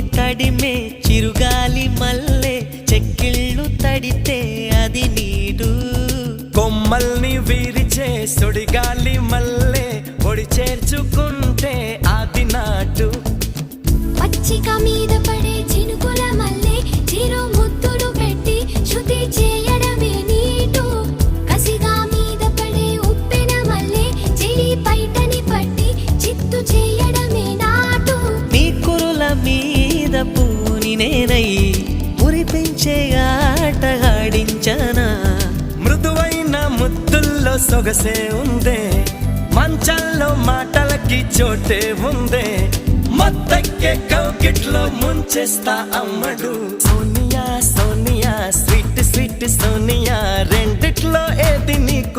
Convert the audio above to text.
తడిమే చిరుగాలి మల్లె చెక్కిళ్ళు తడితే అది నీడు. కొమ్మల్ని విరిచే సుడిగాలి మల్లె ఒడి చేర్చుకుంటే అది నాటు. పచ్చిక మీద పడే చినుకుల నేనై మురిపించే ఆట ఆడించనా మృదువైన ముద్దుల్లో సొగసే ఉందే మంచంలో మాటలకి చోటే ఉందే. మొత్తక్కే కౌకిట్లో ముంచేస్తా అమ్మడు. సోనియా సోనియా స్వీట్ స్వీట్ సోనియా రెండిట్లో ఏది నీకు